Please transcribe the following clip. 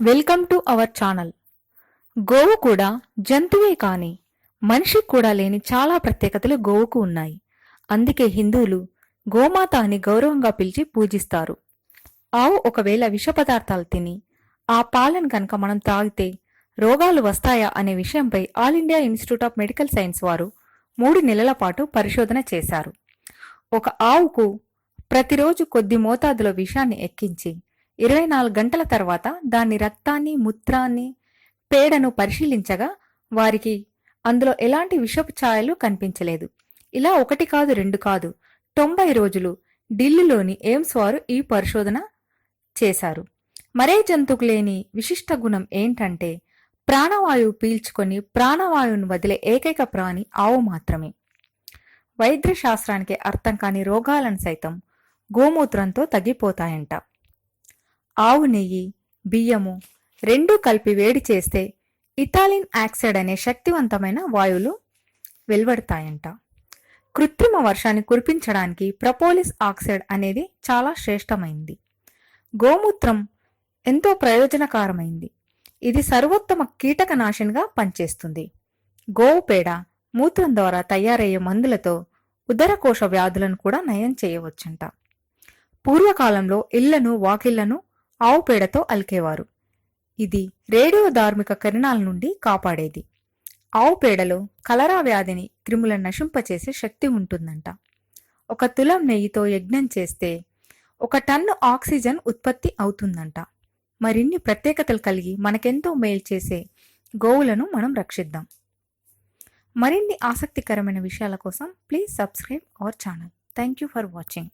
Welcome to our channel. గోవు కూడా జంతువే కానీ మనిషికి కూడా లేని చాలా ప్రత్యేకతలు గోవుకు ఉన్నాయి. అందుకే హిందువులు గోమాత అని గౌరవంగా పిలిచి పూజిస్తారు. ఆవు ఒకవేళ విష పదార్థాలు తిని ఆ పాలను కనుక మనం తాగితే రోగాలు వస్తాయా అనే విషయంపై all India institute of medical science వారు మూడు నెలల పాటు పరిశోధన చేశారు. ఒక ఆవుకు ప్రతిరోజు కొద్ది మోతాదులో విషాన్ని ఎక్కించి ఇరవై నాలుగు గంటల తర్వాత దాని రక్తాన్ని మూత్రాన్ని పేడను పరిశీలించగా వారికి అందులో ఎలాంటి విషపు ఛాయలు కనిపించలేదు. ఇలా ఒకటి కాదు రెండు కాదు తొంభై రోజులు ఢిల్లీలోని ఎయిమ్స్ వారు ఈ పరిశోధన చేశారు. మరే జంతువుకు లేని విశిష్ట గుణం ఏంటంటే ప్రాణవాయువు పీల్చుకొని ప్రాణవాయువును వదిలే ఏకైక ప్రాణి ఆవు మాత్రమే. వైద్య శాస్త్రానికి అర్థం కాని రోగాలను సైతం గోమూత్రంతో తగ్గిపోతాయంట. ఆవు నెయ్యి బియ్యము రెండూ కలిపి వేడి చేస్తే ఇథాలిన్ ఆక్సైడ్ అనే శక్తివంతమైన వాయువులు వెలువడతాయంట. కృత్రిమ వర్షాన్ని కురిపించడానికి ప్రపోలిస్ ఆక్సైడ్ అనేది చాలా శ్రేష్టమైంది. గోమూత్రం ఎంతో ప్రయోజనకరమైంది. ఇది సర్వోత్తమ కీటకనాశినిగా పనిచేస్తుంది. గోవు పేడ మూత్రం ద్వారా తయారయ్యే మందులతో ఉదరకోశ వ్యాధులను కూడా నయం చేయవచ్చంట. పూర్వకాలంలో ఇళ్ళను వాకిళ్ళను ఆవు పేడతో అలికేవారు. ఇది రేడియో ధార్మిక కిరణాల నుండి కాపాడేది. ఆవు పేడలో కలరా వ్యాధిని క్రిములను నశింపచేసే శక్తి ఉంటుందంట. ఒక తులం నెయ్యితో యజ్ఞం చేస్తే ఒక టన్ను ఆక్సిజన్ ఉత్పత్తి అవుతుందంట. మరిన్ని ప్రత్యేకతలు కలిగి మనకెంతో మేలు చేసే గోవులను మనం రక్షిద్దాం. మరిన్ని ఆసక్తికరమైన విషయాల కోసం please subscribe our channel. Thank you for watching.